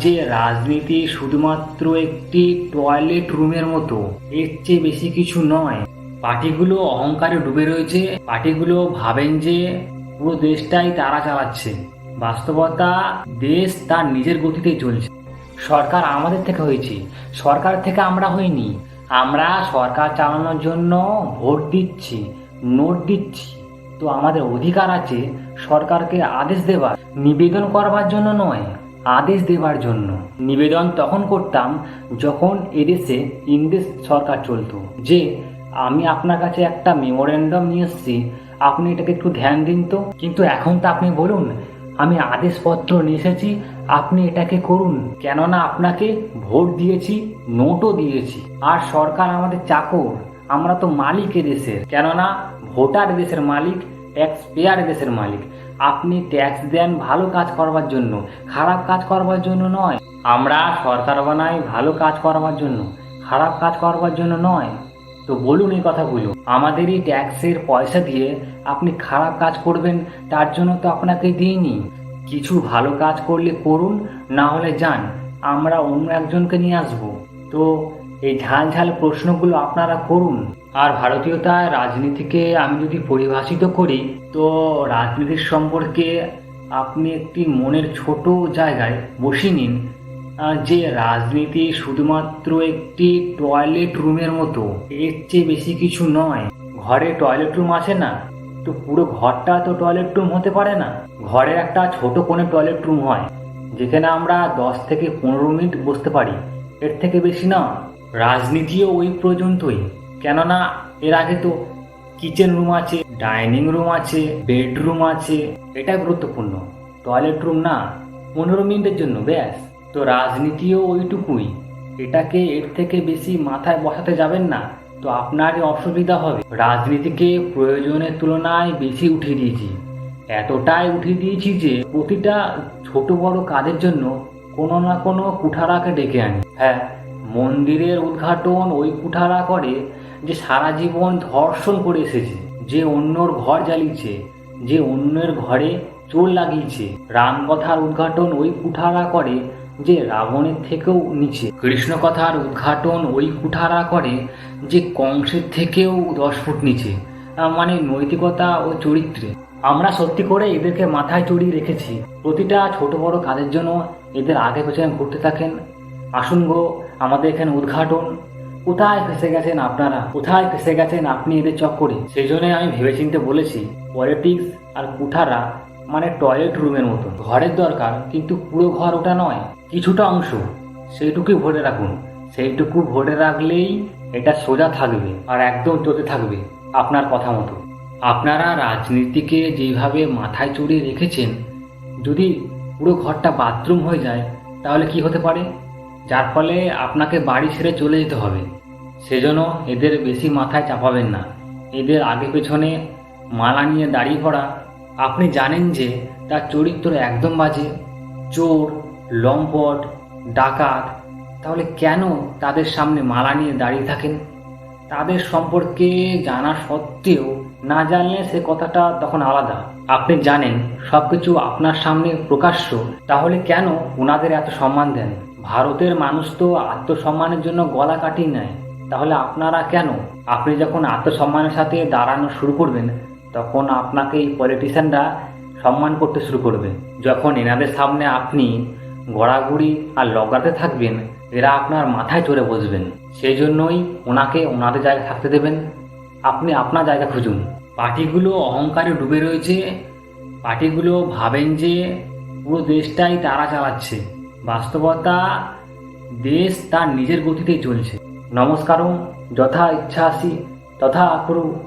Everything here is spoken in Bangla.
যে রাজনীতি শুধুমাত্র একটি টয়লেট রুমের মতো, এর চেয়ে বেশি কিছু নয়। পার্টিগুলো অহংকারে ডুবে রয়েছে, পার্টিগুলো ভাবেন যে পুরো দেশটাই তারা চালাচ্ছে। বাস্তবতা দেশ তার নিজের গতিতে চলছে। সরকার আমাদের থেকে হয়েছে। সরকার থেকে আমরা হইনি। আমরা সরকার চালানোর জন্য ভোট দিচ্ছি, নোট দিচ্ছি। তো আমাদের অধিকার আছে সরকারকে আদেশ দেবার, নিবেদন করবার জন্য নয়। আদেশ দেবার জন্য। নিবেদন তখন করতাম যখন এদেশে ইংরেজ সরকার চলতো। যে, আমি আপনার কাছে একটা মেমোরেন্ডাম নিয়ে এসেছি, আপনি এটাকে একটু ধ্যান দিন তো। কিন্তু এখন তো আপনি বলুন, আমি আদেশপত্র নিয়ে এসেছি, আপনি এটাকে করুন। কেননা আপনাকে ভোট দিয়েছি, নোটও দিয়েছি। আর সরকার আমাদের চাকর, আমরা তো মালিক এদেশের। কেননা ভোটার দেশের মালিক ট্যাক্স পেয়ার দেশের মালিক। আপনি ট্যাক্স দেন ভালো কাজ করবার জন্য, খারাপ কাজ করবার জন্য নয়। আমরা সরকার বানাই ভালো কাজ করবার জন্য, খারাপ কাজ করবার জন্য নয়। তো বলুন এই কথাগুলো। আমাদেরই ট্যাক্সের পয়সা দিয়ে আপনি খারাপ কাজ করবেন, তার জন্য তো আপনাকে দিইনি। কিছু ভালো কাজ করলে করুন, না হলে যান। আমরা অন্য একজনকে নিয়ে আসব। তো এই ঝাল ঝাল প্রশ্নগুলো আপনারা করুন। আর ভারতীয়তায় রাজনীতিকে আমি যদি পরিভাষিত করি, তো রাজনীতির সম্পর্কে আপনি একটি মনের ছোট জায়গায় বসিয়ে নিন যে রাজনীতি শুধুমাত্র একটি টয়লেট রুমের মতো, এর চেয়ে বেশি কিছু নয়। ঘরে টয়লেট রুম আছে না, তো পুরো ঘরটা তো টয়লেট রুম হতে পারে না। ঘরে একটা ছোট কোণে টয়লেট রুম হয়, যেখানে আমরা দশ থেকে পনেরো মিনিট বসতে পারি। এর থেকে বেশি না। রাজনীতিও ওই পর্যন্তই। কেননা, এর আগে তো কিচেন রুম আছে, ডাইনিং রুম আছে, বেডরুম আছে, এটা গুরুত্বপূর্ণ। টয়লেট রুম না, পনেরো মিনিটের জন্য, ব্যাস। তো রাজনীতিও ওইটুকুই। এটাকে এর থেকে বেশি মাথায় বসাতে যাবেন না, তো আপনারই অসুবিধা হবে। রাজনীতিকে প্রয়োজনের তুলনায় বেশি উঠিয়ে দিয়েছি। এতটাই উঠিয়ে দিয়েছি যে, প্রতিটা ছোট বড় কাজের জন্য কোনো না কোনো কুঠারাকে ডেকে আনি। হ্যাঁ মন্দিরের উদ্ঘাটন ওই কুঠারা করে যে সারা জীবন ধর্ষণ করে এসেছে, যে অন্যর ঘর জ্বালিয়েছে, যে অন্যের ঘরে চোর লাগিয়েছে। রামকথার উদ্ঘাটন ওই কুঠারা করে যে রাবণের থেকেও নিচে। কৃষ্ণ কথার উদ্ঘাটন ওই কুঠারা করে যে কংসের থেকেও দশ ফুট নিচে। মানে নৈতিকতা ও চরিত্রে। আমরা সত্যি করে এদেরকে মাথায় চড়িয়ে রেখেছি। প্রতিটা ছোট বড় কাজের জন্য এদের আগে পেছনে ঘুরতে থাকেন। আসুন গো আমাদের এখানে উদ্ঘাটন। কোথায় ফেসে গেছেন আপনারা? কোথায় ফেসে গেছেন আপনি এদের চক্করে? সেই জন্য আমি ভেবেচিন্তে বলেছি, পলিটিক্স আর কুঠারা মানে টয়লেট রুমের মতো। ঘরের দরকার, কিন্তু পুরো ঘর ওটা নয়, কিছুটা অংশ। সেইটুকুই ভরে রাখুন। সেইটুকু ভরে রাখলেই এটা সোজা থাকবে আর একদম চলতে থাকবে, আপনার কথা মতো। আপনারা রাজনীতিকে যেভাবে মাথায় চড়িয়ে রেখেছেন, যদি পুরো ঘরটা বাথরুম হয়ে যায়, তাহলে কি হতে পারে? যার ফলে আপনাকে বাড়ি ছেড়ে চলে যেতে হবে। সেজন্য এদের বেশি মাথায় চাপাবেন না। এদের আগে পেছনে মালা নিয়ে দাঁড়িয়ে পড়া। আপনি জানেন যে তার চরিত্র একদম বাজে। চোর, লম্পট, ডাকাত। তাহলে কেন তাদের সামনে মালা নিয়ে দাঁড়িয়ে থাকেন? তাদের সম্পর্কে জানা সত্ত্বেও না জানলে সে কথাটা তখন আলাদা। আপনি জানেন, সবকিছু আপনার সামনে প্রকাশ্য, তাহলে কেন ওনাদের এত সম্মান দেন? ভারতের মানুষ তো আত্মসম্মানের জন্য গলা কাটিয়ে নেয়। তাহলে আপনারা কেন? আপনি যখন আত্মসম্মানের সাথে দাঁড়ানো শুরু করবেন, তখন আপনাকে এই পলিটিশিয়ানরা সম্মান করতে শুরু করবে। যখন এনাদের সামনে আপনি গড়াগড়ি আর লগাতে থাকবেন, এরা আপনার মাথায় চড়ে বসবেন। সেই জন্যই ওনাকে ওনাদের জায়গায় থাকতে দেবেন। আপনি আপনার জায়গা খুঁজুন। পার্টিগুলো অহংকারে ডুবে রয়েছে। পার্টিগুলো ভাবেন যে পুরো দেশটাই তারা চালাচ্ছে। বাস্তবতা দেশ তার নিজের গতিতেই চলছে। নমস্কারম, যথা ইচ্ছা আসি, তথা করু